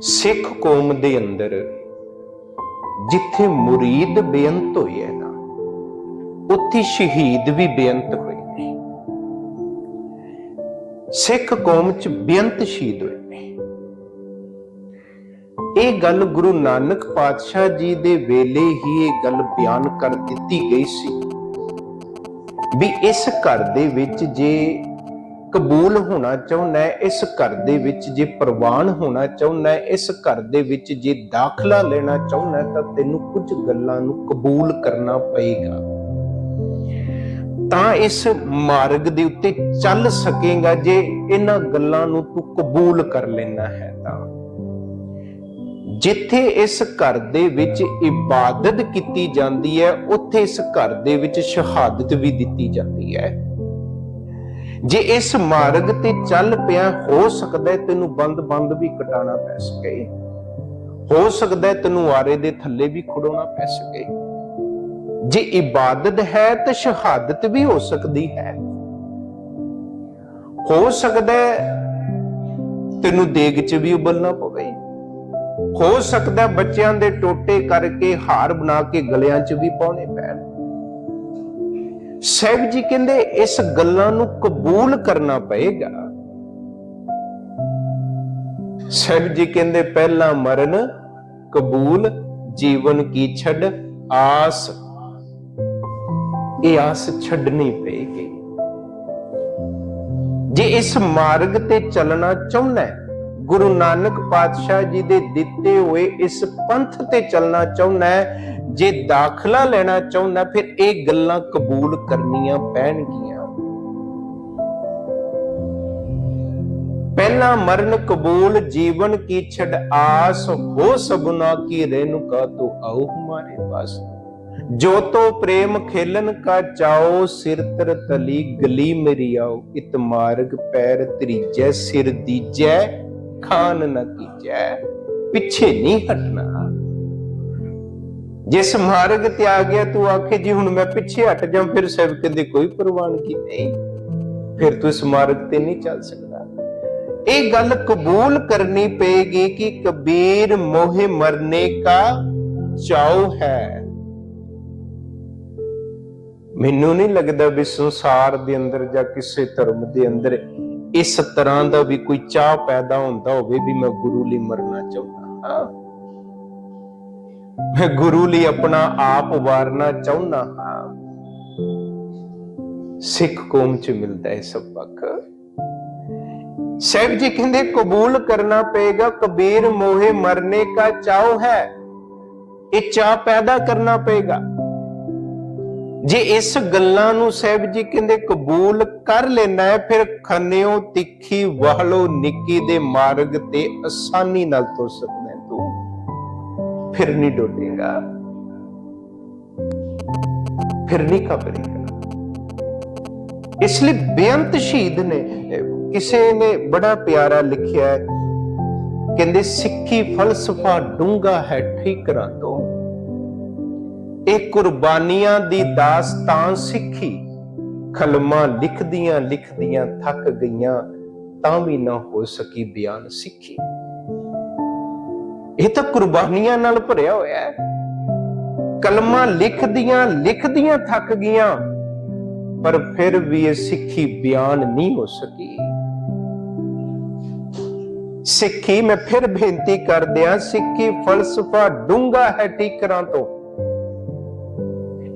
ਸਿੱਖ ਕੌਮ ਦੇ ਅੰਦਰ ਜਿੱਥੇ ਮੁਰੀਦ ਬੇਅੰਤ ਹੋਏ ਨਾ, ਉੱਥੇ ਸ਼ਹੀਦ ਵੀ ਬੇਅੰਤ ਹੋਏ ਨੇ। ਸਿੱਖ ਕੌਮ ਚ ਬੇਅੰਤ ਸ਼ਹੀਦ ਹੋਏ ਨੇ। ਇਹ ਗੱਲ ਗੁਰੂ ਨਾਨਕ ਪਾਤਸ਼ਾਹ ਜੀ ਦੇ ਵੇਲੇ ਹੀ ਇਹ ਗੱਲ ਬਿਆਨ ਕਰ ਦਿੱਤੀ ਗਈ ਸੀ ਵੀ ਇਸ ਘਰ ਦੇ ਵਿੱਚ ਜੇ ਕਬੂਲ ਹੋਣਾ ਚਾਹੁੰਦਾ ਹੈ, ਇਸ ਘਰ ਦੇ ਵਿੱਚ ਜੇ ਪ੍ਰਵਾਨ ਹੋਣਾ ਚਾਹੁੰਦਾ ਹੈ, ਇਸ ਘਰ ਦੇ ਵਿੱਚ ਜੇ ਦਾਖਲਾ ਲੈਣਾ ਚਾਹੁੰਦਾ ਤਾਂ ਤੈਨੂੰ ਕੁਝ ਗੱਲਾਂ ਨੂੰ ਕਬੂਲ ਕਰਨਾ ਪਏਗਾ। ਤਾਂ ਇਸ ਮਾਰਗ ਦੇ ਉੱਤੇ ਚੱਲ ਸਕੇਗਾ, ਜੇ ਇਹਨਾਂ ਗੱਲਾਂ ਨੂੰ ਤੂੰ ਕਬੂਲ ਕਰ ਲੈਣਾ ਹੈ ਤਾਂ। ਜਿੱਥੇ ਇਸ ਘਰ ਦੇ ਵਿੱਚ ਇਬਾਦਤ ਕੀਤੀ ਜਾਂਦੀ ਹੈ, ਉੱਥੇ ਇਸ ਘਰ ਦੇ ਵਿੱਚ ਸ਼ਹਾਦਤ ਵੀ ਦਿੱਤੀ ਜਾਂਦੀ ਹੈ। ਜੇ ਇਸ ਮਾਰਗ ਤੇ ਚੱਲ ਪਿਆ ਹੋ ਸਕਦਾ ਹੈ, ਤੈਨੂੰ ਬੰਦ-ਬੰਦ ਵੀ ਕਟਾਣਾ ਪੈ ਸਕੇ। ਹੋ ਸਕਦਾ ਹੈ, ਤੈਨੂੰ ਆਰੇ ਦੇ ਥੱਲੇ ਵੀ ਖੜੋਣਾ ਪੈ ਸਕੇ। ਜੇ ਇਬਾਦਤ ਹੈ, ਤਾਂ ਸ਼ਹਾਦਤ ਵੀ ਹੋ ਸਕਦੀ ਹੈ। ਹੋ ਸਕਦਾ ਤੈਨੂੰ ਦੇਗ 'ਚ ਵੀ ਉਬਲਣਾ ਪਵੇ। ਹੋ ਸਕਦਾ ਬੱਚਿਆਂ ਦੇ ਟੋਟੇ ਕਰਕੇ ਹਾਰ ਬਣਾ ਕੇ ਗਲਿਆਂ 'ਚ ਵੀ ਪਾਉਣੇ ਪੈਣ। ਸਾਹਿਬ ਜੀ ਕਹਿੰਦੇ ਇਸ ਗੱਲਾਂ ਨੂੰ ਕਬੂਲ ਕਰਨਾ ਪਏਗਾ। ਸਾਹਿਬ ਜੀ ਕਹਿੰਦੇ ਪਹਿਲਾ ਮਰਨ, ਕਬੂਲ, ਜੀਵਨ ਕੀ ਛੱਡ, ਆਸ। ਇਹ ਆਸ ਛੱਡਣੀ ਪਏਗੀ। ਜੇ ਇਸ ਮਾਰਗ ਤੇ ਚੱਲਣਾ ਚਾਹੁੰਦਾ ਹੈ ਗੁਰੂ ਨਾਨਕ ਪਾਤਸ਼ਾਹ ਜੀ ਦੇ ਦਿੱਤੇ ਹੋਏ ਇਸ ਪੰਥ ਤੇ ਚੱਲਣਾ ਚਾਹੁੰਦਾ ਹੈ, ਜੇ ਦਾਖਲਾ ਲੈਣਾ ਚਾਹੁੰਦਾ, ਫਿਰ ਇਹ ਗੱਲਾਂ ਕਬੂਲ ਕਰਨੀਆਂ ਪੈਣਗੀਆਂ। ਪਹਿਲਾ ਮਰਨ ਕਬੂਲ, ਜੀਵਨ ਕੀ ਛੜ ਆਸ, ਹੋ ਸਭਨਾ ਕੀ ਰੇਨੁਕਾ ਤੋ ਆਉ ਹਮਾਰੇ ਪਾਸ। ਜੋ ਤੋ ਪ੍ਰੇਮ ਖੇਲਨ ਕਾ ਚਾਓ, ਸਿਰ ਤਰ ਤਲੀ ਗਲੀ ਮੇਰੀ ਆਓ, ਇਤ ਮਾਰਗ ਪੈਰ ਤਰੀਜੈ, ਸਿਰ ਦੀਜੈ ਖਾਨ ਨ ਕੀਜੈ ਪਿੱਛੇ ਨਹੀਂ ਹਟਣਾ। ਜਿਸ ਮਾਰਗ ਤੇ ਆ ਗਿਆ, ਤੂੰ ਆਖੇ ਜੀ, ਹੁਣ ਮੈਂ ਪਿੱਛੇ ਹਟ ਜਾ ਫਿਰ ਸੇਵਕ ਦੀ ਕੋਈ ਪ੍ਰਵਾਨਗੀ ਨਹੀਂ। ਫਿਰ ਤੂੰ ਇਸ ਮਾਰਗ ਤੇ ਨਹੀਂ ਚੱਲ ਸਕਦਾ। ਇਹ ਗੱਲ ਕਬੂਲ ਕਰਨੀ ਪਏਗੀ ਕਿ ਕਬੀਰ ਮੋਹਿ ਮਰਨੇ ਕਾ ਚਾਉ ਹੈ। ਮੈਨੂੰ ਨਹੀਂ ਲੱਗਦਾ ਵੀ ਸੰਸਾਰ ਦੇ ਅੰਦਰ ਜਾਂ ਕਿਸੇ ਧਰਮ ਦੇ ਅੰਦਰ ਇਸ ਤਰ੍ਹਾਂ ਦਾ ਵੀ ਕੋਈ ਚਾਹ ਪੈਦਾ ਹੁੰਦਾ ਹੋਵੇ ਵੀ ਮੈਂ ਗੁਰੂ ਲਈ ਮਰਨਾ ਚਾਹੁੰਦਾ ਹਾਂ। ਮੈਂ ਗੁਰੂ ਲਈ ਆਪਣਾ ਆਪ ਵਾਰਨਾ ਚਾਹੁੰਦਾ ਹਾਂ। ਸਿੱਖ ਕੌਮ ਚ ਮਿਲਦਾ ਹੈ ਸਬਕ ਸਾਹਿਬ ਜੀ ਕਹਿੰਦੇ, ਕਬੂਲ ਕਰਨਾ ਪਏਗਾ, ਕਬੀਰ ਮੋਹੇ ਮਰਨੇ ਕਾ ਚਾਉ ਹੈ। ਇਹ ਚਾਹ ਪੈਦਾ ਕਰਨਾ ਪਏਗਾ। ਜੇ ਇਸ ਗੱਲਾਂ ਨੂੰ ਸਾਹਿਬ ਜੀ ਕਹਿੰਦੇ ਕਬੂਲ ਕਰ ਲੈਣਾ ਹੈ, ਫਿਰ ਖੰਨਿਓ ਤਿੱਖੀ ਵਹਲੋ ਨਿੱਕੀ ਦੇ ਮਾਰਗ ਤੇ ਆਸਾਨੀ ਨਾਲ ਤੁਰ ਸਕਦਾ ਤੂੰ। ਫਿਰ ਨਹੀਂ ਡੋਲੇਗਾ। ਫਿਰ ਨਹੀਂ ਘਬਰੇਗਾ। ਇਸ ਲਈ ਬੇਅੰਤ ਸ਼ਹੀਦ ਨੇ ਕਿਸੇ ਨੇ ਬੜਾ ਪਿਆਰਾ ਲਿਖਿਆ ਹੈ, ਕਹਿੰਦੇ ਸਿੱਖੀ ਫਲਸਫਾ ਡੂੰਗਾ ਹੈ ਠੀਕਰਾਂ ਤੋਂ। ਇਹ ਕੁਰਬਾਨੀਆਂ ਦੀ ਦਾਸਤਾਨ ਸਿੱਖੀ, ਕਲਮਾਂ ਲਿਖਦੀਆਂ ਲਿਖਦੀਆਂ ਥੱਕ ਗਈਆਂ ਤਾਂ ਵੀ ਨਾ ਹੋ ਸਕੀ ਬਿਆਨ ਸਿੱਖੀ। ਇਹ ਤਾਂ ਕੁਰਬਾਨੀਆਂ ਨਾਲ ਭਰਿਆ ਹੋਇਆ ਹੈ। ਕਲਮਾਂ ਲਿਖਦੀਆਂ ਲਿਖਦੀਆਂ ਥੱਕ ਗਈਆਂ, ਪਰ ਫਿਰ ਵੀ ਇਹ ਸਿੱਖੀ ਬਿਆਨ ਨਹੀਂ ਹੋ ਸਕੀ। ਸਿੱਖੀ ਮੈਂ ਫਿਰ ਬੇਨਤੀ ਕਰਦਿਆਂ, ਸਿੱਖੀ ਫਲਸਫਾ ਡੂੰਗਾ ਹੈ ਟੀਕਰਾਂ ਤੋਂ।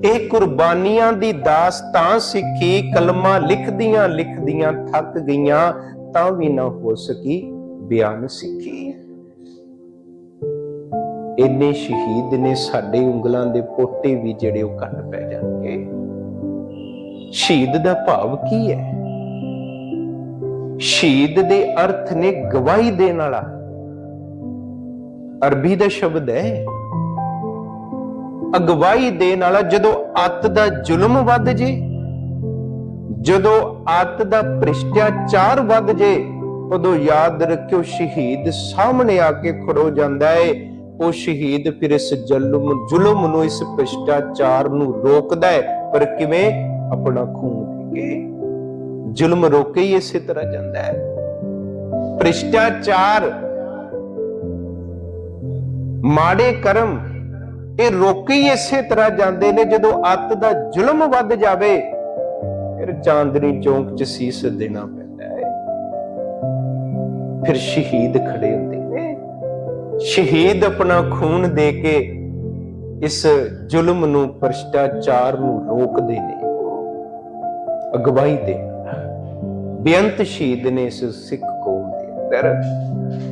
ਇਹ ਕੁਰਬਾਨੀਆਂ ਦੀ ਦਾਸ ਤਾਂ ਸਿੱਖੀ, ਕਲਮਾਂ ਲਿਖਦੀਆਂ ਲਿਖਦੀਆਂ ਥੱਕ ਗਈਆਂ, ਤਾਂ ਵੀ ਨਾ ਹੋ ਸਕੀ ਬਿਆਨ ਸਿੱਖੀ। ਇੰਨੇ ਸ਼ਹੀਦ ਨੇ ਸਾਡੇ ਉਂਗਲਾਂ ਦੇ ਪੋਟੇ ਵੀ ਜਿਹੜੇ ਉਹ ਕੱਟ ਪੈ ਜਾਣਗੇ। ਸ਼ਹੀਦ ਦਾ ਭਾਵ ਕੀ ਹੈ? ਸ਼ਹੀਦ ਦੇ ਅਰਥ ਨੇ ਗਵਾਹੀ ਦੇਣ ਵਾਲਾ। ਅਰਬੀ ਦਾ ਸ਼ਬਦ ਹੈ ਅਗਵਾਈ ਦੇਣ ਵਾਲਾ ਜਦੋਂ ਅੱਤ ਦਾ ਜ਼ੁਲਮ ਵੱਧ ਜੇ, ਜਦੋਂ ਅੱਤ ਦਾ ਭ੍ਰਿਸ਼ਟਾਚਾਰ ਵੱਧ ਜੇ, ਉਦੋਂ ਯਾਦ ਰੱਖਿਓ ਸ਼ਹੀਦ ਸਾਹਮਣੇ ਆ ਕੇ ਖੜੋ ਜਾਂਦਾ ਹੈ ਉਹ ਸ਼ਹੀਦ ਫਿਰ ਇਸ ਜ਼ੁਲਮ ਜ਼ੁਲਮ ਨੂੰ, ਇਸ ਭ੍ਰਿਸ਼ਟਾਚਾਰ ਨੂੰ ਰੋਕਦਾ ਹੈ ਪਰ ਕਿਵੇਂ? ਆਪਣਾ ਖੂਨ ਪੀ ਕੇ। ਜ਼ੁਲਮ ਰੋਕੇ ਹੀ ਇਸੇ ਤਰ੍ਹਾਂ ਜਾਂਦਾ ਹੈ ਭ੍ਰਿਸ਼ਟਾਚਾਰ, ਮਾੜੇ ਕਰਮ ਇਹ ਰੋਕੇ ਇਸੇ ਤਰ੍ਹਾਂ ਜਾਂਦੇ ਨੇ ਜਦੋਂ ਅੱਤ ਦਾ ਜ਼ੁਲਮ ਵੱਧ ਜਾਵੇ, ਫਿਰ ਚਾਂਦਨੀ ਚੌਂਕ 'ਚ ਸੀਸ ਦੇਣਾ ਪੈਂਦਾ ਹੈ। ਫਿਰ ਸ਼ਹੀਦ ਖੜੇ ਹੁੰਦੇ ਨੇ। ਸ਼ਹੀਦ ਆਪਣਾ ਖੂਨ ਦੇ ਕੇ ਇਸ ਜ਼ੁਲਮ ਨੂੰ ਭ੍ਰਿਸ਼ਟਾਚਾਰ ਨੂੰ ਰੋਕਦੇ ਨੇ। ਅਗਵਾਈ ਦੇ ਬੇਅੰਤ ਸ਼ਹੀਦ ਨੇ ਇਸ ਸਿੱਖ ਕੌਮ ਦੇ ਅੰਦਰ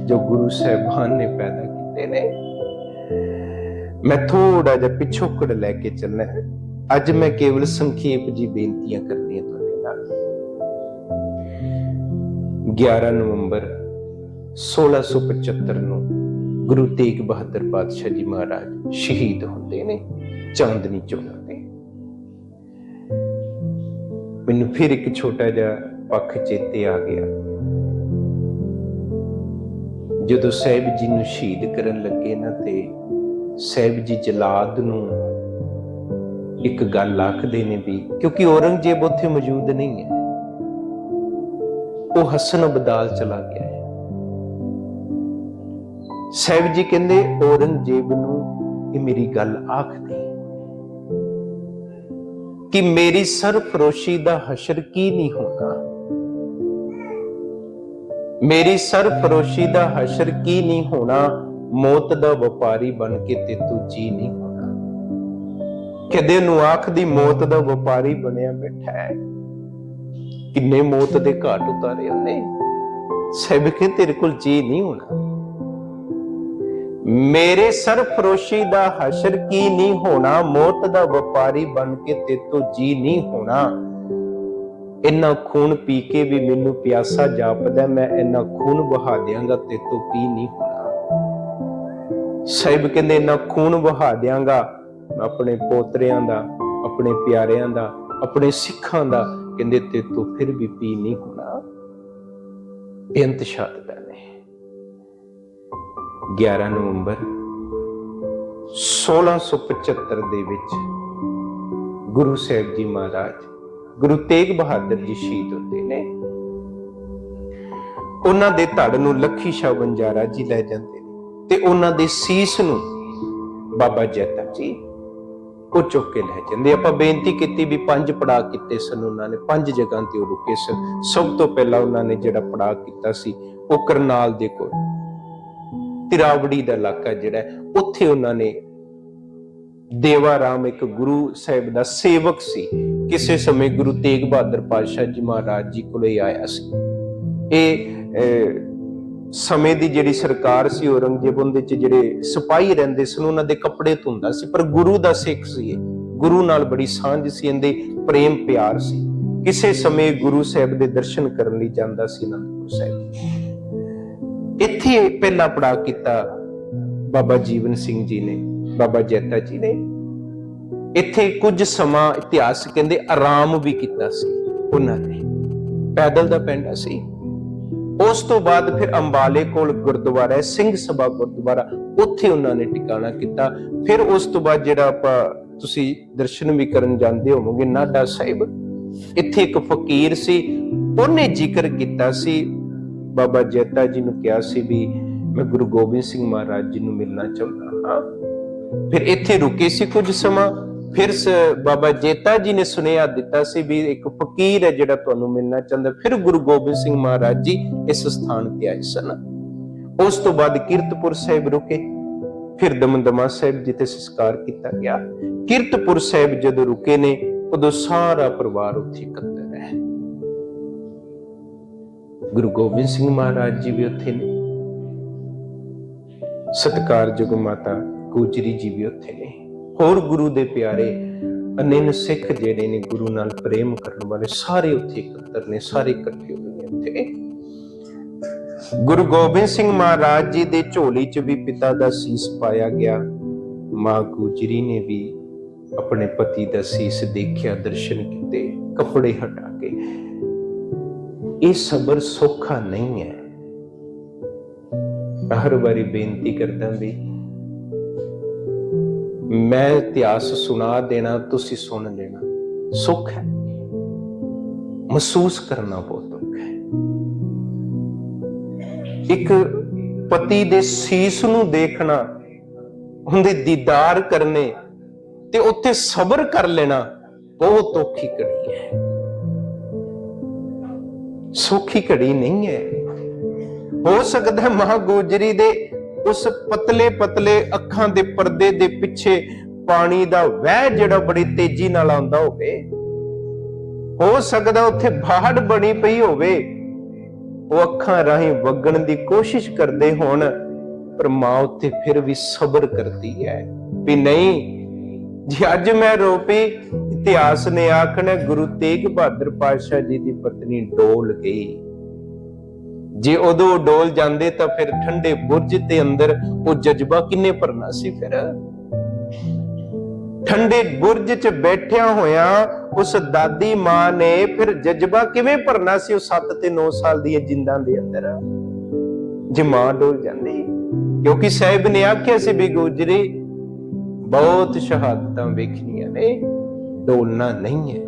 ਜੋ ਗੁਰੂ ਸਾਹਿਬਾਨ ਨੇ ਪੈਦਾ ਕੀਤੇ ਨੇ। ਮੈਂ ਥੋੜਾ ਜਿਹਾ ਪਿਛੋਕੜ ਲੈ ਕੇ ਚੱਲਣਾ ਹੈ। ਅੱਜ ਮੈਂ ਕੇਵਲ ਸੰਖੇਪ ਜੀ ਬੇਨਤੀਆਂ ਕਰਨੀਆਂ ਤੁਹਾਡੇ ਨਾਲ। 11 ਨਵੰਬਰ 1675 ਨੂੰ ਗੁਰੂ ਤੇਗ ਬਹਾਦਰ ਪਾਤਸ਼ਾਹ ਜੀ ਮਹਾਰਾਜ ਸ਼ਹੀਦ ਹੁੰਦੇ ਨੇ, ਚਾਂਦਨੀ ਚੌਕ ਤੇ। ਮੈਨੂੰ ਫਿਰ ਇੱਕ ਛੋਟਾ ਜਿਹਾ ਪੱਖ ਚੇਤੇ ਆ ਗਿਆ। ਜਦੋਂ ਸਾਹਿਬ ਜੀ ਨੂੰ ਸ਼ਹੀਦ ਕਰਨ ਲੱਗੇ ਨਾ ਤੇ ਸਾਹਿਬ ਜੀ ਜਲਾਦ ਨੂੰ ਇੱਕ ਗੱਲ ਆਖਦੇ ਨੇ ਵੀ, ਕਿਉਂਕਿ ਔਰੰਗਜ਼ੇਬ ਉੱਥੇ ਮੌਜੂਦ ਨਹੀਂ ਹੈ। ਉਹ ਹਸਨ ਅਬਦਾਲ ਚਲਾ ਗਿਆ ਹੈ। ਸਾਹਿਬ ਜੀ ਕਹਿੰਦੇ, ਔਰੰਗਜ਼ੇਬ ਨੂੰ ਇਹ ਮੇਰੀ ਗੱਲ ਆਖਦੇ ਕਿ ਮੇਰੀ ਸਰਫਰੋਸ਼ੀ ਦਾ ਹਸ਼ਰ ਕੀ ਨਹੀਂ ਹੋਣਾ? ਮੇਰੀ ਸਰਫਰੋਸ਼ੀ ਦਾ ਹਸ਼ਰ ਕੀ ਨਹੀਂ ਹੋਣਾ? ਮੌਤ ਦਾ ਵਪਾਰੀ ਬਣ ਕੇ ਤੇ ਤੂੰ ਜੀ ਨਹੀਂ ਹੋਣਾ ਕਦੇ ਨੂੰ ਆਖ ਦੀ ਮੌਤ ਦਾ ਵਪਾਰੀ ਬਣਿਆ ਬੈਠਾ ਹੈ। ਕਿੰਨੇ ਮੌਤ ਦੇ ਘਾਟ ਉਤਾਰੇ ਉਹਨੇ। ਸਭ ਕੇ ਤੇਰੇ ਕੋਲ ਜੀ ਨਹੀਂ ਹੋਣਾ। ਮੇਰੇ ਸਰਫਰੋਸ਼ੀ ਦਾ ਹਸ਼ਰ ਕੀ ਨਹੀਂ ਹੋਣਾ। ਮੌਤ ਦਾ ਵਪਾਰੀ ਬਣ ਕੇ ਤੇ ਤੂੰ ਜੀ ਨਹੀਂ ਹੋਣਾ। ਇੰਨਾ ਖੂਨ ਪੀ ਕੇ ਵੀ ਮੈਨੂੰ ਪਿਆਸਾ ਜਾਪਦਾ ਮੈਂ ਇੰਨਾ ਖੂਨ ਵਹਾ ਦਿਆਂਗਾ ਤੇ ਤੂੰ ਪੀ ਨਹੀਂ ਹੋਣਾ। ਸਾਹਿਬ ਕਹਿੰਦੇ ਇੰਨਾ ਖੂਨ ਵਹਾ ਦਿਆਂਗਾ ਆਪਣੇ ਪੋਤਰਿਆਂ ਦਾ, ਆਪਣੇ ਪਿਆਰਿਆਂ ਦਾ, ਆਪਣੇ ਸਿੱਖਾਂ ਦਾ। ਕਹਿੰਦੇ, ਤੇ ਤੂੰ ਫਿਰ ਵੀ ਪੀ ਨਹੀਂ ਹੋਣਾ। ਬੇਅੰਤ ਸ਼ਹਾਦਤਾਂ ਨੇ। 11 ਨਵੰਬਰ 1675 ਦੇ ਵਿੱਚ ਗੁਰੂ ਸਾਹਿਬ ਜੀ ਮਹਾਰਾਜ, ਗੁਰੂ ਤੇਗ ਬਹਾਦਰ ਜੀ ਸ਼ਹੀਦ ਹੁੰਦੇ ਨੇ। ਉਹਨਾਂ ਦੇ ਧੜ ਨੂੰ ਲੱਖੀ ਸ਼ਾਹ ਬੰਜਾਰਾ ਜੀ ਲੈ ਜਾਂਦੇ ਤੇ ਉਹਨਾਂ ਦੇ ਸੀਸ ਨੂੰ ਬਾਬਾ ਜੈਤਾ ਜੀ ਉਹ ਚੁੱਕ ਕੇ ਲੈ ਜਾਂਦੇ। ਆਪਾਂ ਬੇਨਤੀ ਕੀਤੀ ਵੀ ਪੰਜ ਪੜਾਅ ਕੀਤੇ ਸਨ ਉਹਨਾਂ ਨੇ ਪੰਜ ਜਗ੍ਹਾ ਤੇ ਉਹ ਰੁਕੇ ਸਨ। ਸਭ ਤੋਂ ਪਹਿਲਾਂ ਉਹਨਾਂ ਨੇ ਜਿਹੜਾ ਪੜਾਅ ਕੀਤਾ ਸੀ ਉਹ ਕਰਨਾਲ ਦੇ ਕੋਲ। ਤਿਰਾਵੜੀ ਦਾ ਇਲਾਕਾ ਜਿਹੜਾ ਉੱਥੇ ਉਹਨਾਂ ਨੇ ਦੇਵਾ ਰਾਮ ਇੱਕ ਗੁਰੂ ਸਾਹਿਬ ਦਾ ਸੇਵਕ ਸੀ। ਕਿਸੇ ਸਮੇਂ ਗੁਰੂ ਤੇਗ ਬਹਾਦਰ ਪਾਤਸ਼ਾਹ ਜੀ ਮਹਾਰਾਜ ਜੀ ਕੋਲੇ ਆਇਆ ਸੀ। ਇਹ ਅਹ, ਸਮੇਂ ਦੀ ਜਿਹੜੀ ਸਰਕਾਰ ਸੀ ਔਰੰਗਜ਼ੇਬ, ਉਹਦੇ ਚ ਜਿਹੜੇ ਸਿਪਾਹੀ ਰਹਿੰਦੇ ਸਨ, ਉਹਨਾਂ ਦੇ ਕੱਪੜੇ ਧੁੰਦਾ ਸੀ, ਪਰ ਗੁਰੂ ਦਾ ਸਿੱਖ ਸੀ ਗੁਰੂ ਨਾਲ ਬੜੀ ਸਾਂਝ ਸੀ, ਇਹਦੇ ਪ੍ਰੇਮ ਪਿਆਰ ਸੀ। ਕਿਸੇ ਸਮੇਂ ਗੁਰੂ ਸਾਹਿਬ ਦੇ ਦਰਸ਼ਨ ਕਰਨ ਲਈ ਜਾਂਦਾ ਸੀ ਅਨੰਦਪੁਰ ਸਾਹਿਬ। ਇੱਥੇ ਪਹਿਲਾ ਪੜਾ ਕੀਤਾ ਬਾਬਾ ਜੀਵਨ ਸਿੰਘ ਜੀ ਨੇ, ਬਾਬਾ ਜੈਤਾ ਜੀ ਨੇ। ਇੱਥੇ ਕੁਝ ਸਮਾਂ ਇਤਿਹਾਸ ਕਹਿੰਦੇ ਆਰਾਮ ਵੀ ਕੀਤਾ ਸੀ ਉਹਨਾਂ ਨੇ। ਪੈਦਲ ਦਾ ਪੈਂਡਾ ਸੀ। ਉਸ ਤੋਂ ਬਾਅਦ ਫਿਰ ਅੰਬਾਲੇ ਕੋਲ ਗੁਰਦੁਆਰਾ ਹੈ, ਸਿੰਘ ਸਭਾ ਗੁਰਦੁਆਰਾ, ਉੱਥੇ ਉਹਨਾਂ ਨੇ ਟਿਕਾਣਾ ਕੀਤਾ। ਫਿਰ ਉਸ ਤੋਂ ਬਾਅਦ ਜਿਹੜਾ ਆਪਾਂ ਤੁਸੀਂ ਦਰਸ਼ਨ ਵੀ ਕਰਨ ਜਾਂਦੇ ਹੋਵੋਗੇ, ਨਾਡਾ ਸਾਹਿਬ, ਇੱਥੇ ਇੱਕ ਫਕੀਰ ਸੀ, ਉਹਨੇ ਜ਼ਿਕਰ ਕੀਤਾ ਸੀ, ਬਾਬਾ ਜੈਤਾ ਜੀ ਨੂੰ ਕਿਹਾ ਸੀ ਵੀ ਮੈਂ ਗੁਰੂ ਗੋਬਿੰਦ ਸਿੰਘ ਮਹਾਰਾਜ ਜੀ ਨੂੰ ਮਿਲਣਾ ਚਾਹੁੰਦਾ ਹਾਂ। ਫਿਰ ਇੱਥੇ ਰੁਕੇ ਸੀ ਕੁਝ ਸਮਾਂ। ਫਿਰ ਬਾਬਾ ਜੇਤਾ ਜੀ ਨੇ ਸੁਨੇਹਾ ਦਿੱਤਾ ਸੀ ਵੀ ਇੱਕ ਫਕੀਰ ਹੈ ਜਿਹੜਾ ਤੁਹਾਨੂੰ ਮਿਲਣਾ ਚਾਹੁੰਦਾ। ਫਿਰ ਗੁਰੂ ਗੋਬਿੰਦ ਸਿੰਘ ਮਹਾਰਾਜ ਜੀ ਇਸ ਸਥਾਨ ਤੇ ਆਏ ਸਨ। ਉਸ ਤੋਂ ਬਾਅਦ ਕੀਰਤਪੁਰ ਸਾਹਿਬ ਰੁਕੇ। ਫਿਰ ਦਮਦਮਾ ਸਾਹਿਬ ਜਿੱਥੇ ਸੰਸਕਾਰ ਕੀਤਾ ਗਿਆ। ਕੀਰਤਪੁਰ ਸਾਹਿਬ ਜਦੋਂ ਰੁਕੇ ਨੇ, ਉਦੋਂ ਸਾਰਾ ਪਰਿਵਾਰ ਉੱਥੇ ਇਕੱਤਰ ਹੈ। ਗੁਰੂ ਗੋਬਿੰਦ ਸਿੰਘ ਮਹਾਰਾਜ ਜੀ ਵੀ ਉੱਥੇ ਨੇ। ਸਤਿਕਾਰਯੋਗ ਮਾਤਾ ਗੁਜਰੀ ਜੀ ਵੀ ਉੱਥੇ ਨੇ। ਹੋਰ ਗੁਰੂ ਦੇ ਪਿਆਰੇ ਅਨੇਨ ਸਿੱਖ ਜਿਹੜੇ ਨੇ ਗੁਰੂ ਨਾਲ ਪ੍ਰੇਮ ਕਰਨ ਵਾਲੇ ਸਾਰੇ ਉੱਥੇ ਇਕੱਤਰ ਨੇ ਸਾਰੇ ਇਕੱਠੇ ਹੋਏ ਨੇ ਉੱਥੇ। ਗੁਰੂ ਗੋਬਿੰਦ ਸਿੰਘ ਮਹਾਰਾਜ ਜੀ ਦੇ ਝੋਲੀ 'ਚ ਵੀ ਪਿਤਾ ਦਾ ਸੀਸ ਪਾਇਆ ਗਿਆ। ਮਾਂ ਗੁਜਰੀ ਨੇ ਵੀ ਆਪਣੇ ਪਤੀ ਦਾ ਸੀਸ ਦੇਖਿਆ ਦਰਸ਼ਨ ਕੀਤੇ ਕੱਪੜੇ ਹਟਾ ਕੇ। ਇਹ ਸਬਰ ਸੌਖਾ ਨਹੀਂ ਹੈ। ਹਰ ਵਾਰੀ ਬੇਨਤੀ ਕਰਦਾ ਵੀ ਮੈਂ ਇਤਿਹਾਸ ਸੁਣਾ ਦੇਣਾ, ਤੁਸੀਂ ਸੁਣ ਲੈਣਾ। ਸੁੱਖ ਹੈ। ਮਹਿਸੂਸ ਕਰਨਾ ਬਹੁਤ ਦੁੱਖ ਹੈ। ਇੱਕ ਪਤੀ ਦੇ ਸੀਸ ਨੂੰ ਦੇਖਣਾ, ਉਹਦੇ ਦੀਦਾਰ ਕਰਨੇ ਤੇ ਉੱਥੇ ਸਬਰ ਕਰ ਲੈਣਾ ਬਹੁਤ ਔਖੀ ਘੜੀ ਹੈ। ਸੌਖੀ ਘੜੀ ਨਹੀਂ ਹੈ। ਹੋ ਸਕਦਾ ਹੈ ਮਹਾਗੋਜਰੀ ਦੇ ਉਸ ਪਤਲੇ ਪਤਲੇ ਅੱਖਾਂ ਦੇ ਪਰਦੇ ਦੇ ਪਿੱਛੇ ਪਾਣੀ ਦਾ ਵਹਿ ਜਿਹੜਾ ਬੜੀ ਤੇਜ਼ੀ ਨਾਲ ਆਉਂਦਾ ਹੋਵੇ, ਹੋ ਸਕਦਾ ਉੱਥੇ ਬਾਹੜ ਬਣੀ ਪਈ ਹੋਵੇ। ਉਹ ਅੱਖਾਂ ਰਾਹੀਂ ਵਗਣ ਦੀ ਕੋਸ਼ਿਸ਼ ਕਰਦੇ ਹੋਣ, ਪਰ ਮਾਂ ਉੱਤੇ ਫਿਰ ਵੀ ਸਬਰ ਕਰਦੀ ਹੈ ਵੀ ਨਹੀਂ, ਜੇ ਅੱਜ ਮੈਂ ਰੋਪੀ, ਇਤਿਹਾਸ ਨੇ ਆਖਣਾ ਗੁਰੂ ਤੇਗ ਬਹਾਦਰ ਪਾਤਸ਼ਾਹ ਜੀ ਦੀ ਪਤਨੀ ਡੋਲ ਗਈ। ਜੇ ਉਦੋਂ ਡੋਲ ਜਾਂਦੇ ਤਾਂ ਫਿਰ ਠੰਡੇ ਬੁਰਜ ਦੇ ਅੰਦਰ ਉਹ ਜਜ਼ਬਾ ਕਿੰਨੇ ਭਰਨਾ ਸੀ ਫਿਰ? ਠੰਡੇ ਬੁਰਜ 'ਚ ਬੈਠਿਆ ਹੋਇਆ ਉਸ ਦਾਦੀ ਮਾਂ ਨੇ ਫਿਰ ਜਜ਼ਬਾ ਕਿਵੇਂ ਭਰਨਾ ਸੀ ਉਹ 7 ਤੇ 9 ਸਾਲ ਦੀ ਜਿੰਦਾਂ ਦੇ ਅੰਦਰ? ਜੇ ਮਾਂ ਡੋਲ ਜਾਂਦੀ, ਕਿਉਂਕਿ ਸਾਹਿਬ ਨੇ ਆਖਿਆ ਸੀ ਵੀ ਗੁਜਰੀ, ਬਹੁਤ ਸ਼ਹਾਦਤਾਂ ਵੇਖਣੀਆਂ ਨੇ, ਡੋਲਣਾ ਨਹੀਂ ਹੈ।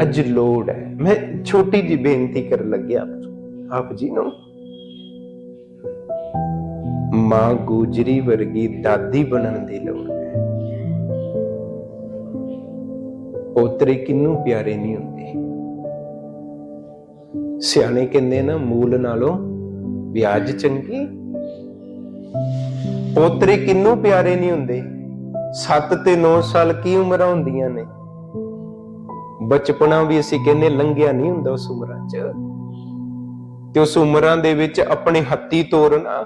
ਅੱਜ ਲੋੜ ਹੈ। ਮੈਂ ਛੋਟੀ ਜੀ ਬੇਨਤੀ ਕਰਨ ਲੱਗਿਆ ਆਪ ਜੀ। ਨੂੰ। ਮਾਂ ਗੁਜਰੀ ਵਰਗੀ ਦਾਦੀ ਬਣਨ ਦੀ ਲੋੜ ਹੈ। ਪੋਤਰੇ ਕਿੰਨੂੰ ਪਿਆਰੇ ਨਹੀਂ ਹੁੰਦੇ। ਸਿਆਣੇ ਕਹਿੰਦੇ ਨਾ, ਮੂਲ ਨਾਲੋਂ ਵਿਆਜ ਚੰਗੀ। ਪੋਤਰੇ ਕਿੰਨੂੰ ਪਿਆਰੇ ਨਹੀਂ ਹੁੰਦੇ। 7 ਤੇ 9 ਸਾਲ ਕੀ ਉਮਰਾਂ ਹੁੰਦੀਆਂ ਨੇ। ਬਚਪਨਾ ਵੀ ਅਸੀਂ ਕਹਿੰਦੇ ਲੰਘਿਆ ਨਹੀਂ ਹੁੰਦਾ ਉਸ ਉਮਰਾਂ 'ਚ। ਤੇ ਉਸ ਉਮਰਾਂ ਦੇ ਵਿੱਚ ਆਪਣੇ ਹੱਤੀ ਤੋਰਨਾ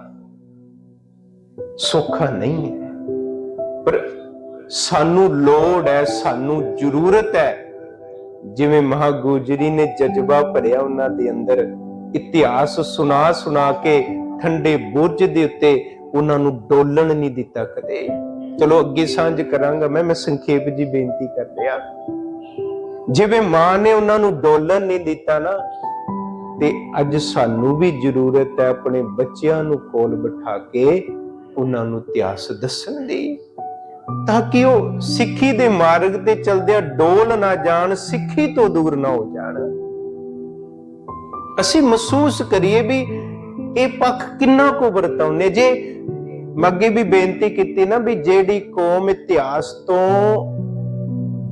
ਸੌਖਾ ਨਹੀਂ ਹੈ। ਪਰ ਸਾਨੂੰ ਲੋੜ ਹੈ, ਸਾਨੂੰ ਜ਼ਰੂਰਤ ਹੈ। ਜਿਵੇਂ ਮਹਾਗੁਜਰੀ ਨੇ ਜਜ਼ਬਾ ਭਰਿਆ ਉਹਨਾਂ ਦੇ ਅੰਦਰ, ਇਤਿਹਾਸ ਸੁਣਾ ਸੁਣਾ ਕੇ ਠੰਡੇ ਬੁਰਜ ਦੇ ਉੱਤੇ ਉਹਨਾਂ ਨੂੰ ਡੋਲਣ ਨਹੀਂ ਦਿੱਤਾ ਕਦੇ। ਚਲੋ ਅੱਗੇ ਸਾਂਝ ਕਰਾਂਗਾ ਮੈਂ ਮੈਂ ਸੰਖੇਪ ਜੀ ਬੇਨਤੀ ਕਰ ਰਿਹਾ ਜਿਵੇਂ ਮਾਂ ਨੇ ਉਹਨਾਂ ਨੂੰ ਡੋਲਣ ਨਹੀਂ ਦਿੱਤਾ ਨਾ, ਤੇ ਅੱਜ ਸਾਨੂੰ ਵੀ ਜ਼ਰੂਰਤ ਹੈ ਆਪਣੇ ਬੱਚਿਆਂ ਨੂੰ ਕੋਲ ਬਿਠਾ ਕੇ ਉਹਨਾਂ ਨੂੰ ਇਤਿਹਾਸ ਦੱਸਣ ਦੀ, ਤਾਂ ਕਿ ਉਹ ਸਿੱਖੀ ਦੇ ਮਾਰਗ ਤੇ ਚਲਦਿਆਂ ਡੋਲ ਨਾ ਜਾਣ, ਸਿੱਖੀ ਤੋਂ ਦੂਰ ਨਾ ਹੋ ਜਾਣ। ਅਸੀਂ ਮਹਿਸੂਸ ਕਰੀਏ ਵੀ ਇਹ ਪੱਖ ਕਿੰਨਾ ਕੋ ਵਰਤਾਉਂਦੇ। ਜੇ ਮੈਂ ਅੱਗੇ ਵੀ ਬੇਨਤੀ ਕੀਤੀ ਨਾ ਵੀ ਜਿਹੜੀ ਕੌਮ ਇਤਿਹਾਸ ਤੋਂ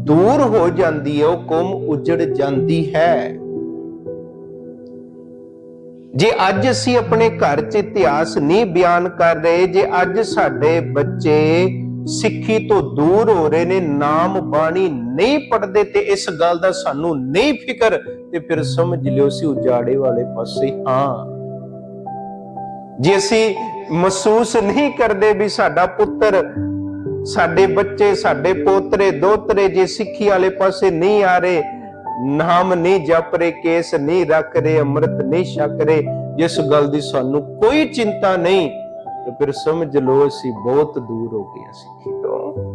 ਦੂਰ ਹੋ ਜਾਂਦੀ ਹੈ, ਉਹ ਕੌਮ ਉਜੜ ਜਾਂਦੀ ਹੈ। ਜੇ ਅੱਜ ਅਸੀਂ ਆਪਣੇ ਘਰ 'ਚ ਇਤਿਹਾਸ ਨਹੀਂ ਬਿਆਨ ਕਰ ਰਹੇ, ਜੇ ਅੱਜ ਸਾਡੇ ਬੱਚੇ ਸਿੱਖੀ ਤੋਂ ਦੂਰ ਹੋ ਰਹੇ ਨੇ, ਨਾਮ ਬਾਣੀ ਨਹੀਂ ਪੜਦੇ ਤੇ ਇਸ ਗੱਲ ਦਾ ਸਾਨੂੰ ਨਹੀਂ ਫਿਕਰ, ਤੇ ਫਿਰ ਸਮਝ ਲਿਓ ਸੀ ਉਜਾੜੇ ਵਾਲੇ ਪਾਸੇ ਹਾਂ। ਜੇ ਅਸੀਂ ਮਹਿਸੂਸ ਨਹੀਂ ਕਰਦੇ ਵੀ ਸਾਡਾ ਪੁੱਤਰ ਸਾਡੇ ਬੱਚੇ, ਸਾਡੇ ਪੋਤਰੇ, ਦੋਤਰੇ ਜੇ ਸਿੱਖੀ ਵਾਲੇ ਪਾਸੇ ਨਹੀਂ ਆ ਰਹੇ, ਨਾਮ ਨਹੀਂ ਜਪ ਰਹੇ, ਕੇਸ ਨਹੀਂ ਰੱਖ ਰਹੇ, ਅੰਮ੍ਰਿਤ ਨਹੀਂ ਛਕ ਰਹੇ, ਜਿਸ ਗੱਲ ਦੀ ਸਾਨੂੰ ਕੋਈ ਚਿੰਤਾ ਨਹੀਂ, ਤੇ ਫਿਰ ਸਮਝ ਲਓ ਅਸੀਂ ਬਹੁਤ ਦੂਰ ਹੋ ਗਏ ਸਿੱਖੀ ਤੋਂ।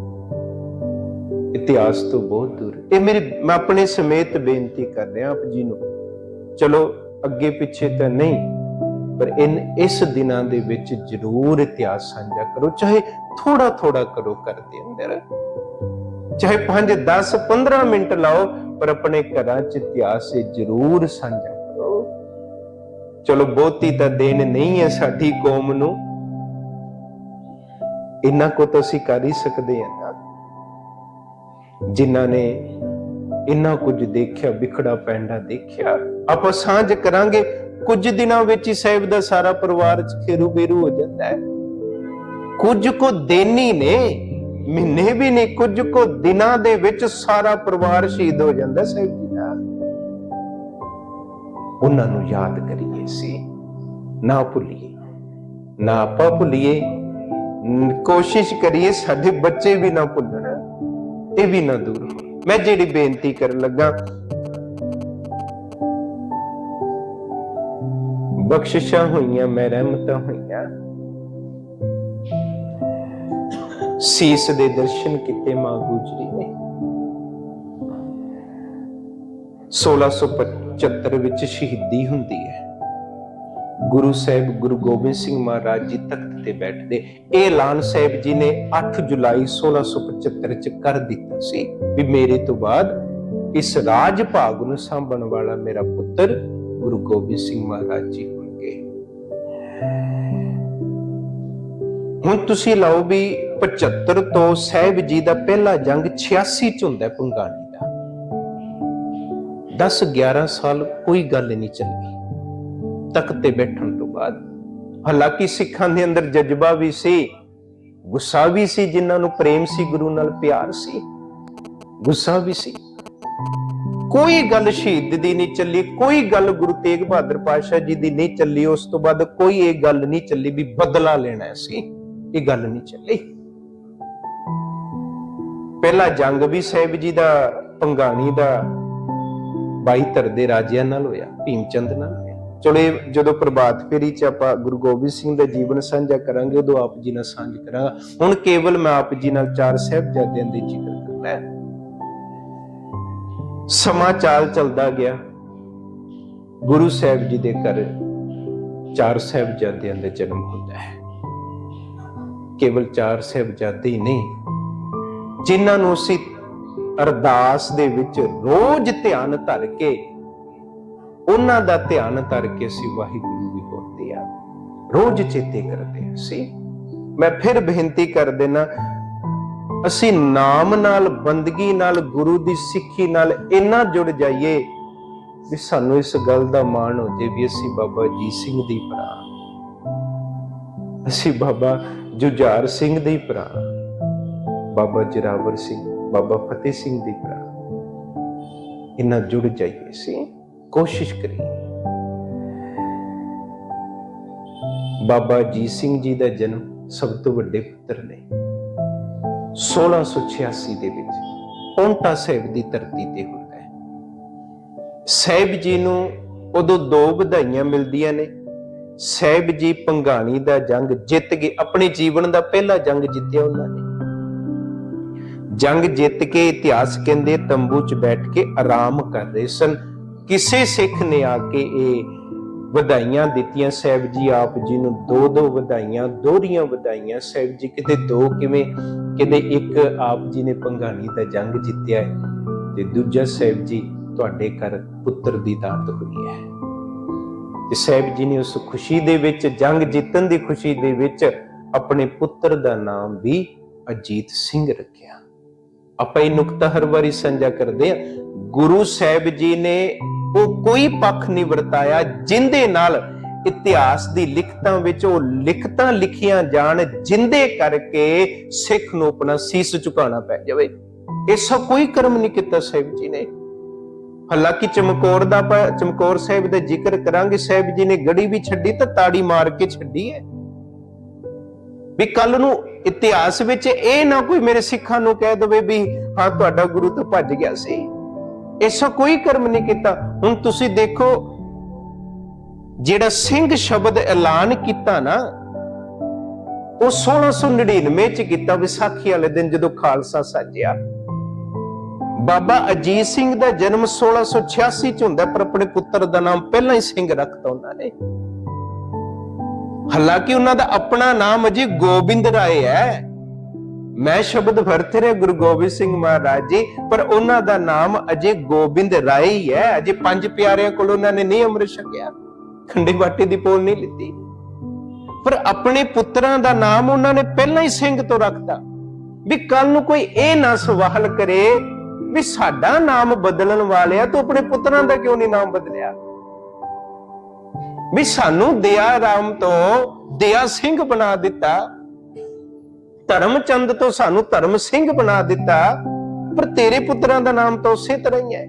ਇਤਿਹਾਸ ਤੋਂ ਬਹੁਤ ਦੂਰ। ਇਹ ਮੇਰੀ, ਮੈਂ ਆਪਣੇ ਸਮੇਤ ਬੇਨਤੀ ਕਰ ਰਿਹਾ ਆਪ ਜੀ ਨੂੰ। ਚਲੋ, ਅੱਗੇ ਪਿੱਛੇ ਤਾਂ ਨਹੀਂ। ਪਰ ਇਨ ਇਸ ਦਿਨਾਂ ਦੇ ਵਿੱਚ ਜ਼ਰੂਰ ਇਤਿਹਾਸ ਸਾਂਝਾ ਕਰੋ, ਚਾਹੇ ਥੋੜਾ ਥੋੜਾ ਕਰੋ ਘਰ ਦੇ ਅੰਦਰ। ਚਾਹੇ 5 10 15 ਮਿੰਟ ਲਾਓ, ਪਰ ਆਪਣੇ ਘਰਾਂ 'ਚ ਇਤਿਹਾਸ ਇਹ ਜ਼ਰੂਰ ਸਾਂਝਾ ਕਰੋ। ਚਲੋ, ਬਹੁਤੀ ਤਾਂ ਦੇਣ ਨਹੀਂ ਹੈ ਸਾਡੀ ਕੌਮ ਨੂੰ। ਇੰਨਾ ਕੋ ਤਾਂ ਅਸੀਂ ਕਰ ਹੀ ਸਕਦੇ ਹਾਂ ਨਾ। ਜਿਨ੍ਹਾਂ ਨੇ ਇੰਨਾ ਕੁਝ ਦੇਖਿਆ, ਵਿਖੜਾ ਪੈਂਡਾ ਦੇਖਿਆ, ਆਪਾਂ ਸਾਂਝ ਕਰਾਂਗੇ। ਕੁਝ ਦਿਨਾਂ ਵਿੱਚ ਹੀ ਸਾਹਿਬ ਦਾ ਸਾਰਾ ਪਰਿਵਾਰ ਖੇਰੂ ਬੇਰੂ ਹੋ ਜਾਂਦਾ ਹੈ। ਕੁਝ ਕੋ ਦਿਨ ਹੀ ਨੇ, ਮਹੀਨੇ ਵੀ ਨਹੀਂ ਕੁਝ ਕੋ ਦਿਨਾਂ ਦੇ ਵਿੱਚ ਸਾਰਾ ਪਰਿਵਾਰ ਸ਼ਹੀਦ ਹੋ ਜਾਂਦਾ ਸਾਹਿਬ ਜੀ ਦਾ। ਉਹਨਾਂ ਨੂੰ ਯਾਦ ਕਰੀਏ ਸੀ। ਨਾ ਭੁੱਲੀਏ, ਨਾ ਆਪਾਂ ਭੁੱਲੀਏ, ਕੋਸ਼ਿਸ਼ ਕਰੀਏ ਸਾਡੇ ਬੱਚੇ ਵੀ ਨਾ ਭੁੱਲਣ, ਇਹ ਵੀ ਨਾ ਦੂਰ ਹੋਣ। ਮੈਂ ਜਿਹੜੀ ਬੇਨਤੀ ਕਰਨ ਲੱਗਾ ਬਖਸ਼ਿਸ਼ਾਂ ਹੋਈਆਂ, ਮੈਂ ਰਹਿਮਤਾਂ ਹੋਈਆਂ। ਸੀਸ ਦੇ ਦਰਸ਼ਨ ਕੀਤੇ ਮਾਂ ਗੁਜਰੀ ਨੇ। 1675 ਵਿੱਚ ਸ਼ਹੀਦੀ ਹੁੰਦੀ ਹੈ। ਗੁਰੂ ਸਾਹਿਬ, ਗੁਰੂ ਗੋਬਿੰਦ ਸਿੰਘ ਮਹਾਰਾਜ ਜੀ ਤਖਤ ਤੇ ਬੈਠਦੇ। ਇਹ ਐਲਾਨ ਸਾਹਿਬ ਜੀ ਨੇ 8 ਜੁਲਾਈ 1675 ਚ ਕਰ ਦਿੱਤਾ ਸੀ ਵੀ ਮੇਰੇ ਤੋਂ ਬਾਅਦ ਇਸ ਰਾਜ ਭਾਗ ਨੂੰ ਸੰਭਣ ਵਾਲਾ ਮੇਰਾ ਪੁੱਤਰ ਗੁਰੂ ਗੋਬਿੰਦ ਸਿੰਘ ਮਹਾਰਾਜ ਜੀ ਹੁਣ ਤੁਸੀਂ ਲਾਓ ਵੀ 75 ਤੋਂ ਸਾਹਿਬ ਜੀ ਦਾ ਪਹਿਲਾ ਜੰਗ 86 ਚ ਹੁੰਦਾ ਹੈ ਪੰਗਾਣੀ ਦਾ। 10 11 ਸਾਲ ਕੋਈ ਗੱਲ ਨਹੀਂ ਚੱਲੀ। ਤਖਤ ਤੇ ਬੈਠਣ ਤੋਂ ਬਾਅਦ। ਹਾਲਾਂਕਿ ਸਿੱਖਾਂ ਦੇ ਅੰਦਰ ਜਜ਼ਬਾ ਵੀ ਸੀ, ਗੁੱਸਾ ਵੀ ਸੀ, ਜਿਨ੍ਹਾਂ ਨੂੰ ਪ੍ਰੇਮ ਸੀ, ਗੁਰੂ ਨਾਲ ਪਿਆਰ ਸੀ। ਗੁੱਸਾ ਵੀ ਸੀ। ਕੋਈ ਗੱਲ ਸ਼ਹੀਦ ਦੀ ਨਹੀਂ ਚੱਲੀ, ਕੋਈ ਗੱਲ ਗੁਰੂ ਤੇਗ ਬਹਾਦਰ ਪਾਤਸ਼ਾਹ ਜੀ ਦੀ ਨਹੀਂ ਚੱਲੀ, ਉਸ ਤੋਂ ਬਾਅਦ ਕੋਈ ਇਹ ਗੱਲ ਨਹੀਂ ਚੱਲੀ ਵੀ ਬਦਲਾ ਲੈਣਾ ਸੀ, ਇਹ ਗੱਲ ਨਹੀਂ ਚੱਲੀ। ਪਹਿਲਾ ਜੰਗ ਵੀ ਸਾਹਿਬ ਜੀ ਦਾ, ਪੰਗਾਣੀ ਦਾ ਬਾਈ ਧਰ ਦੇ ਰਾਜਿਆਂ ਨਾਲ ਹੋਇਆ, ਭੀਮਚੰਦ ਨਾਲ ਹੋਇਆ। ਚਲੋ ਜਦੋਂ ਪ੍ਰਭਾਤ ਫੇਰੀ ਚ ਆਪਾਂ ਗੁਰੂ ਗੋਬਿੰਦ ਸਿੰਘ ਦਾ ਜੀਵਨ ਸਾਂਝਾ ਕਰਾਂਗੇ, ਉਦੋਂ ਆਪ ਜੀ ਨਾਲ ਸਾਂਝ ਕਰਾਂਗਾ। ਹੁਣ ਕੇਵਲ ਮੈਂ ਆਪ ਜੀ ਨਾਲ ਚਾਰ ਸਾਹਿਬਜ਼ਾਦਿਆਂ ਦੇ ਜ਼ਿਕਰ ਕਰਨਾ ਹੈ। ਸਮਾਂ ਚਾਲ ਚੱਲਦਾ ਗਿਆ। ਗੁਰੂ ਸਾਹਿਬ ਜੀ ਦੇ ਘਰ ਚਾਰ ਸਾਹਿਬਜ਼ਾਦਿਆਂ ਦਾ ਜਨਮ ਹੁੰਦਾ ਹੈ। ਕੇਵਲ ਚਾਰ ਸਾਹਿਬਜ਼ਾਦੇ ਹੀ ਨਹੀਂ, ਜਿਨ੍ਹਾਂ ਨੂੰ ਅਸੀਂ ਅਰਦਾਸ ਦੇ ਵਿੱਚ ਰੋਜ਼ ਧਿਆਨ ਧਰ ਕੇ, ਉਹਨਾਂ ਦਾ ਧਿਆਨ ਧਰ ਕੇ ਅਸੀਂ ਵਾਹਿਗੁਰੂ ਵੀ ਬੋਲਦੇ ਆ। ਰੋਜ਼ ਚੇਤੇ ਕਰਦੇ ਹਾਂ ਅਸੀਂ। ਮੈਂ ਫਿਰ ਬੇਨਤੀ ਕਰ ਦੇਣਾ ਅਸੀਂ ਨਾਮ ਨਾਲ, ਬੰਦਗੀ ਨਾਲ, ਗੁਰੂ ਦੀ ਸਿੱਖੀ ਨਾਲ ਇੰਨਾ ਜੁੜ ਜਾਈਏ ਵੀ ਸਾਨੂੰ ਇਸ ਗੱਲ ਦਾ ਮਾਣ ਹੋ ਜੇ ਵੀ ਅਸੀਂ ਬਾਬਾ ਜੀ ਸਿੰਘ ਦੀ ਭਰਾ ਅਸੀਂ ਬਾਬਾ ਜੁਝਾਰ ਸਿੰਘ ਦੇ ਭਰਾ ਬਾਬਾ ਜਰਾਵਰ ਸਿੰਘ, ਬਾਬਾ ਫਤਿਹ ਸਿੰਘ ਦੀ ਭਰਾ ਇਹਨਾਂ ਜੁੜ ਜਾਈਏ ਸੀ ਕੋਸ਼ਿਸ਼ ਕਰੀਏ। ਬਾਬਾ ਜੀ ਸਿੰਘ ਜੀ ਦਾ ਜਨਮ ਸਭ ਤੋਂ ਵੱਡੇ ਪੁੱਤਰ ਨੇ। 1686 ਦੇ ਵਿੱਚ ਪੌਂਟਾ ਸਾਹਿਬ ਦੀ ਧਰਤੀ ਤੇ ਹੁੰਦਾ ਹੈ। ਸਾਹਿਬ ਜੀ ਨੂੰ ਉਦੋਂ ਦੋ ਵਧਾਈਆਂ ਮਿਲਦੀਆਂ ਨੇ। ਸਾਹਿਬ ਜੀ ਪੰਗਾਣੀ ਦਾ ਜੰਗ ਜਿੱਤ ਗਏ ਆਪਣੇ ਜੀਵਨ ਦਾ ਪਹਿਲਾ ਜੰਗ ਜਿੱਤਿਆ ਉਹਨਾਂ ਨੇ। ਜੰਗ ਜਿੱਤ ਕੇ ਇਤਿਹਾਸ ਕਹਿੰਦੇ ਤੰਬੂ 'ਚ ਬੈਠ ਕੇ ਆਰਾਮ ਕਰ ਰਹੇ ਸਨ। ਕਿਸੇ ਸਿੱਖ ਨੇ ਆ ਕੇ ਇਹ ਵਧਾਈਆਂ ਦਿੱਤੀਆਂ ਸਾਹਿਬ ਜੀ, ਆਪ ਜੀ ਨੂੰ ਦੋ ਦੋ ਵਧਾਈਆਂ, ਦੋਹਰੀਆਂ ਵਧਾਈਆਂ। ਸਾਹਿਬ ਜੀ, ਕਿਤੇ ਦੋ ਕਿਵੇਂ? ਕਿਤੇ ਇੱਕ ਆਪ ਜੀ ਨੇ ਪੰਗਾਣੀ ਦਾ ਜੰਗ ਜਿੱਤਿਆ ਹੈ ਤੇ ਦੂਜਾ ਸਾਹਿਬ ਜੀ, ਤੁਹਾਡੇ ਘਰ ਪੁੱਤਰ ਦੀ ਦਾਤ ਹੋਈ ਹੈ। ਤੇ ਸਾਹਿਬ ਜੀ ਨੇ ਉਸ ਖੁਸ਼ੀ ਦੇ ਵਿੱਚ, ਜੰਗ ਜਿੱਤਣ ਦੀ ਖੁਸ਼ੀ ਦੇ ਵਿੱਚ ਆਪਣੇ ਪੁੱਤਰ ਦਾ ਨਾਮ ਵੀ ਅਜੀਤ ਸਿੰਘ ਰੱਖਿਆ। ਆਪਾਂ ਇਹ ਨੁਕਤਾ ਹਰ ਵਾਰੀ ਸਾਂਝਾ ਕਰਦੇ ਆ ਗੁਰੂ ਸਾਹਿਬ ਜੀ ਨੇ ਉਹ ਕੋਈ ਪੱਖ ਨਹੀਂ ਵਰਤਾਇਆ ਜਿੰਦੇ ਨਾਲ ਇਤਿਹਾਸ ਦੀ ਲਿਖਤਾਂ ਵਿੱਚ ਉਹ ਲਿਖਤਾਂ ਲਿਖੀਆਂ ਜਾਣ ਜਿੰਦੇ ਕਰਕੇ ਸਿੱਖ ਨੂੰ ਆਪਣਾ ਸੀਸ ਝੁਕਾਉਣਾ ਪੈ ਜਾਵੇ। ਐਸਾ ਕੋਈ ਕਰਮ ਨਹੀਂ ਕੀਤਾ ਸਾਹਿਬ ਜੀ ਨੇ। ਹਾਲਾਂਕਿ ਚਮਕੌਰ ਦਾ ਚਮਕੌਰ ਸਾਹਿਬ ਦਾ ਜ਼ਿਕਰ ਕਰਾਂਗੇ, ਸਾਹਿਬ ਜੀ ਨੇ ਗੜੀ ਵੀ ਛੱਡੀ ਤਾਂ ਤਾੜੀ ਮਾਰ ਕੇ ਛੱਡੀ ਹੈ। ਵੀ ਕੱਲ ਨੂੰ ਇਤਿਹਾਸ ਵਿੱਚ ਇਹ ਨਾ ਕੋਈ ਮੇਰੇ ਸਿੱਖਾਂ ਨੂੰ ਕਹਿ ਦਵੇ ਵੀ, ਹਾਂ, ਤੁਹਾਡਾ ਗੁਰੂ ਤਾਂ ਭੱਜ ਗਿਆ ਸੀ। ਐਸਾ ਕੋਈ ਕਰਮ ਨਹੀਂ ਕੀਤਾ। ਹੁਣ ਤੁਸੀਂ ਦੇਖੋ, ਜਿਹੜਾ ਸਿੰਘ ਸ਼ਬਦ ਐਲਾਨ ਕੀਤਾ ਨਾ, ਉਹ 1699 ਚ ਕੀਤਾ ਵਿਸਾਖੀ ਵਾਲੇ ਦਿਨ ਜਦੋਂ ਖਾਲਸਾ ਸਾਜਿਆ। ਬਾਬਾ ਅਜੀਤ ਸਿੰਘ ਦਾ ਜਨਮ 1686 ਚ ਹੁੰਦਾ, ਪਰ ਆਪਣੇ ਪੁੱਤਰ ਦਾ ਨਾਮ ਪਹਿਲਾਂ ਹੀ ਸਿੰਘ ਰੱਖਤਾ ਉਹਨਾਂ ਨੇ। ਹਾਲਾਂਕਿ ਉਹਨਾਂ ਦਾ ਆਪਣਾ ਨਾਮ ਅਜੇ ਗੋਬਿੰਦ ਰਾਏ ਹੈ। ਮੈਂ ਸ਼ਬਦ ਵਰਤ ਰਿਹਾ ਗੁਰੂ ਗੋਬਿੰਦ ਸਿੰਘ ਮਹਾਰਾਜ ਜੀ, ਪਰ ਉਹਨਾਂ ਦਾ ਨਾਮ ਅਜੇ ਗੋਬਿੰਦ ਰਾਏ ਹੀ ਹੈ। ਅਜੇ ਪੰਜ ਪਿਆਰਿਆਂ ਕੋਲ ਉਹਨਾਂ ਨੇ ਨਹੀਂ ਅੰਮ੍ਰਿਤ ਛਕਿਆ। ਖੰਡੇ ਬਾਟੇ ਦੀ ਪੋਲ ਨਹੀਂ ਲਿੱਤੀ। ਪਰ ਆਪਣੇ ਪੁੱਤਰਾਂ ਦਾ ਨਾਮ ਉਹਨਾਂ ਨੇ ਪਹਿਲਾਂ ਹੀ ਸਿੰਘ ਤੋਂ ਰੱਖਤਾ। ਵੀ ਕੱਲ ਨੂੰ ਕੋਈ ਇਹ ਨਾ ਸਵਾਲ ਕਰੇ ਵੀ ਸਾਡਾ ਨਾਮ ਬਦਲਣ ਵਾਲਿਆ ਤੂੰ ਆਪਣੇ ਪੁੱਤਰਾਂ ਦਾ ਕਿਉਂ ਨਹੀਂ ਨਾਮ ਬਦਲਿਆ? ਵੀ ਸਾਨੂੰ ਦਇਆ ਰਾਮ ਤੋਂ ਦਇਆ ਸਿੰਘ ਬਣਾ ਦਿੱਤਾ। ਧਰਮਚੰਦ ਤੋਂ ਸਾਨੂੰ ਧਰਮ ਸਿੰਘ ਬਣਾ ਦਿੱਤਾ, ਪਰ ਤੇਰੇ ਪੁੱਤਰਾਂ ਦਾ ਨਾਮ ਤਾਂ ਉਸੇ ਤਰ੍ਹਾਂ ਹੀ ਹੈ।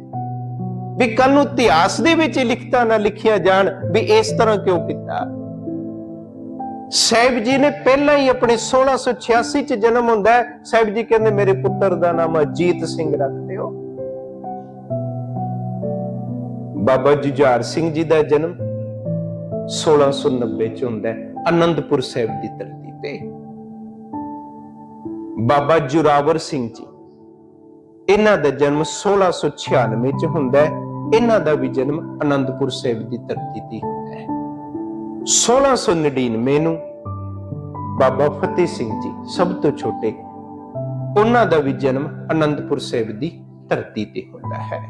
ਵੀ ਕੱਲ ਨੂੰ ਇਤਿਹਾਸ ਦੇ ਵਿੱਚ ਲਿਖਤਾ ਨਾ ਲਿਖਿਆ ਜਾਣ ਵੀ ਇਸ ਤਰ੍ਹਾਂ ਕਿਉਂ ਕੀਤਾ। ਸਾਹਿਬ ਜੀ ਨੇ ਪਹਿਲਾਂ ਹੀ ਆਪਣੇ 1686 ਚ ਜਨਮ ਹੁੰਦਾ ਹੈ, ਸਾਹਿਬ ਜੀ ਕਹਿੰਦੇ ਮੇਰੇ ਪੁੱਤਰ ਦਾ ਨਾਮ ਅਜੀਤ ਸਿੰਘ ਰੱਖ ਦਿਓ। ਬਾਬਾ ਜੁਝਾਰ ਸਿੰਘ ਜੀ ਦਾ ਜਨਮ 1690 ਚ ਹੁੰਦਾ ਹੈ ਆਨੰਦਪੁਰ ਸਾਹਿਬ ਦੀ ਧਰਤੀ ਤੇ। ਬਾਬਾ ਜੁਰਾਵਰ ਸਿੰਘ ਜੀ। ਇਹਨਾਂ ਦਾ ਜਨਮ 1696 ਚ ਹੁੰਦਾ ਹੈ। ਇਹਨਾਂ ਦਾ ਵੀ ਜਨਮ ਅਨੰਦਪੁਰ ਸਾਹਿਬ ਦੀ ਧਰਤੀ ਤੇ ਹੁੰਦਾ ਹੈ। 1699 ਨੂੰ ਬਾਬਾ ਫਤਿਹ ਸਿੰਘ ਜੀ ਸਭ ਤੋਂ ਛੋਟੇ ਉਹਨਾਂ ਦਾ ਵੀ ਜਨਮ ਅਨੰਦਪੁਰ ਸਾਹਿਬ ਦੀ ਧਰਤੀ ਤੇ ਹੁੰਦਾ ਹੈ।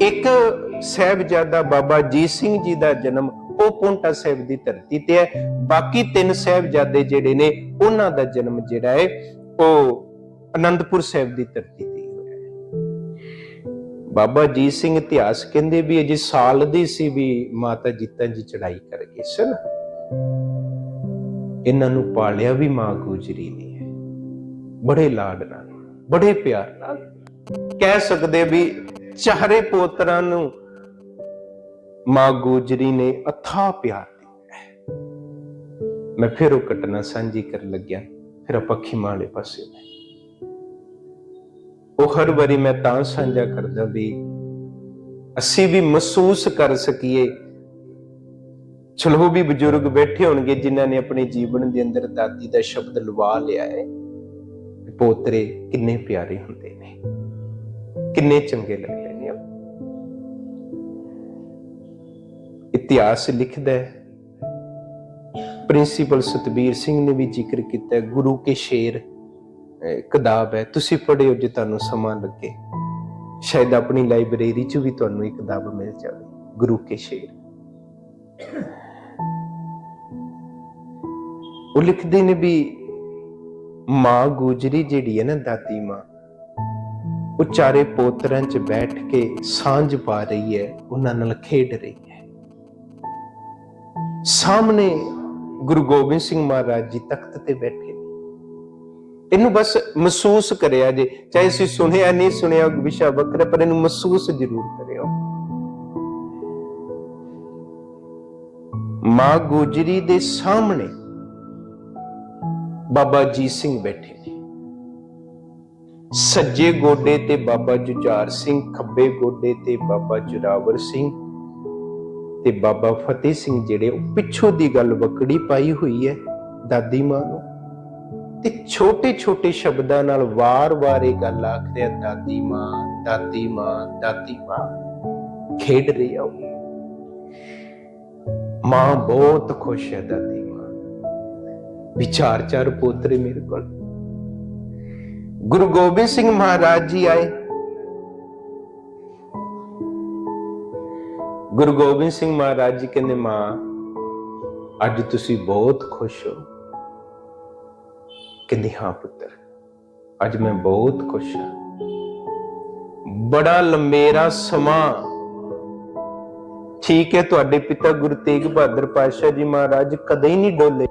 ਇੱਕ ਸਾਹਿਬਜ਼ਾਦਾ ਬਾਬਾ ਜੀਤ ਸਿੰਘ ਜੀ ਦਾ ਜਨਮ ਉਹ ਪੌਂਟਾ ਸਾਹਿਬ ਦੀ ਧਰਤੀ ਤੇ ਹੈ। ਬਾਕੀ ਤਿੰਨ ਸਾਹਿਬਜ਼ਾਦੇ ਜਿਹੜੇ ਨੇ, ਉਹਨਾਂ ਦਾ ਜਨਮ ਜਿਹੜਾ ਹੈ, ਉਹ ਅਨੰਦਪੁਰ ਸਾਹਿਬ ਦੀ ਧਰਤੀ ਤੇ ਹੋਇਆ ਹੈ। ਬਾਬਾ ਜੀਤ ਸਿੰਘ ਇਤਿਹਾਸ ਕਹਿੰਦੇ ਵੀ ਅਜੇ ਸਾਲ ਦੀ ਸੀ ਵੀ ਮਾਤਾ ਜੀਤਾਂ ਜੀ ਚੜਾਈ ਕਰ ਗਏ ਸਨ। ਇਹਨਾਂ ਨੂੰ ਪਾਲਿਆ ਵੀ ਮਾਂ ਗੁਜਰੀ ਨੇ ਬੜੇ ਲਾਡ ਨਾਲ, ਬੜੇ ਪਿਆਰ ਨਾਲ ਕਹਿ ਸਕਦੇ ਵੀ ਚਾਰੇ ਪੋਤਰਾਂ ਨੂੰ ਮਾਂ ਗੋਜਰੀ ਨੇ ਅਥਾ ਪਿਆਰ ਦਿੱਤਾ ਮੈਂ ਫਿਰ ਉਹ ਘਟਨਾ ਸਾਂਝੀ ਕਰਨ ਲੱਗਿਆ, ਫਿਰ ਆਪਾਂ ਖਿਮਾ ਵਾਲੇ ਪਾਸੇ ਆਏ। ਉਹ ਹਰ ਵਾਰੀ ਮੈਂ ਤਾਂ ਸਾਂਝਾ ਕਰਦਾ ਵੀ ਅਸੀਂ ਵੀ ਮਹਿਸੂਸ ਕਰ ਸਕੀਏ। ਚਲੋ ਵੀ ਬਜ਼ੁਰਗ ਬੈਠੇ ਹੋਣਗੇ ਜਿਨ੍ਹਾਂ ਨੇ ਆਪਣੇ ਜੀਵਨ ਦੇ ਅੰਦਰ ਦਾਦੀ ਦਾ ਸ਼ਬਦ ਲਵਾ ਲਿਆ ਹੈ ਪੋਤਰੇ ਕਿੰਨੇ ਪਿਆਰੇ ਹੁੰਦੇ ਨੇ, ਕਿੰਨੇ ਚੰਗੇ ਲੱਗਦੇ ਇਤਿਹਾਸ ਲਿਖਦਾ ਹੈ। ਪ੍ਰਿੰਸੀਪਲ ਸਤਬੀਰ ਸਿੰਘ ਨੇ ਵੀ ਜ਼ਿਕਰ ਕੀਤਾ ਗੁਰੂ ਕੇ ਸ਼ੇਰ ਕਿਤਾਬ ਹੈ। ਤੁਸੀਂ ਪੜ੍ਹਿਓ ਜੇ ਤੁਹਾਨੂੰ ਸਮਾਂ ਲੱਗੇ। ਸ਼ਾਇਦ ਆਪਣੀ ਲਾਇਬ੍ਰੇਰੀ 'ਚ ਵੀ ਤੁਹਾਨੂੰ ਇਹ ਕਿਤਾਬ ਮਿਲ ਜਾਵੇ, ਗੁਰੂ ਕੇ ਸ਼ੇਰ। ਉਹ ਲਿਖਦੇ ਨੇ ਵੀ, ਮਾਂ ਗੁਜਰੀ ਜਿਹੜੀ ਹੈ ਨਾ ਦਾਤੀ ਮਾਂ, ਉਹ ਚਾਰੇ ਪੋਤਰਾਂ 'ਚ ਬੈਠ ਕੇ ਸਾਂਝ ਪਾ ਰਹੀ ਹੈ, ਉਹਨਾਂ ਨਾਲ ਖੇਡ ਰਹੀ ਹੈ। ਸਾਹਮਣੇ ਗੁਰੂ ਗੋਬਿੰਦ ਸਿੰਘ ਮਹਾਰਾਜ ਜੀ ਤਖਤ ਤੇ ਬੈਠੇ ਨੇ। ਇਹਨੂੰ ਬਸ ਮਹਿਸੂਸ ਕਰਿਆ ਜੇ, ਚਾਹੇ ਅਸੀਂ ਸੁਣਿਆ ਨਹੀਂ, ਸੁਣਿਆ ਵਿਸ਼ਾ ਵੱਖਰਾ, ਪਰ ਇਹਨੂੰ ਮਹਿਸੂਸ ਜ਼ਰੂਰ ਕਰਿਓ। ਮਾਂ ਗੋਜਰੀ ਦੇ ਸਾਹਮਣੇ ਬਾਬਾ ਜੀਤ ਸਿੰਘ ਬੈਠੇ ਨੇ। ਸੱਜੇ ਗੋਡੇ ਤੇ ਬਾਬਾ ਜੁਝਾਰ ਸਿੰਘ, ਖੱਬੇ ਗੋਡੇ ਤੇ ਬਾਬਾ ਜੁਰਾਵਰ ਸਿੰਘ ਤੇ ਬਾਬਾ ਫਤਿਹ ਸਿੰਘ ਜਿਹੜੇ ਉਹ ਪਿੱਛੋਂ ਦੀ ਗੱਲ ਵਕੜੀ ਪਾਈ ਹੋਈ ਹੈ ਦਾਦੀ ਮਾਂ ਨੂੰ। ਤੇ ਛੋਟੇ ਛੋਟੇ ਸ਼ਬਦਾਂ ਨਾਲ ਵਾਰ-ਵਾਰ ਇਹ ਗੱਲ ਆਖ ਰਿਹਾ ਦਾਦੀ ਮਾਂ ਦਾਦੀ ਮਾਂ ਦਾਦੀ ਮਾਂ, ਖੇਡ ਰਹੀ ਆ ਉਹ। ਮਾਂ ਬਹੁਤ ਖੁਸ਼ ਹੈ ਦਾਦੀ ਮਾਂ। ਵਿਚਾਰ ਚਾਰ ਪੋਤਰੇ ਮੇਰੇ ਕੋਲ। ਗੁਰੂ ਗੋਬਿੰਦ ਸਿੰਘ ਮਹਾਰਾਜ ਜੀ ਆਏ। ਗੁਰੂ ਗੋਬਿੰਦ ਸਿੰਘ ਮਹਾਰਾਜ ਜੀ ਕਹਿੰਦੇ, ਮਾਂ, ਅੱਜ ਤੁਸੀਂ ਬਹੁਤ ਖੁਸ਼ ਹੋ? ਕਹਿੰਦੀ, ਹਾਂ ਪੁੱਤਰ, ਅੱਜ ਮੈਂ ਬਹੁਤ ਖੁਸ਼ ਹਾਂ। ਬੜਾ ਲੰਮੇਰਾ ਸਮਾਂ ਠੀਕ ਹੈ, ਤੁਹਾਡੇ ਪਿਤਾ ਗੁਰੂ ਤੇਗ ਬਹਾਦਰ ਪਾਤਸ਼ਾਹ ਜੀ ਮਹਾਰਾਜ ਕਦੇ ਹੀ ਨਹੀਂ ਡੋਲੇ।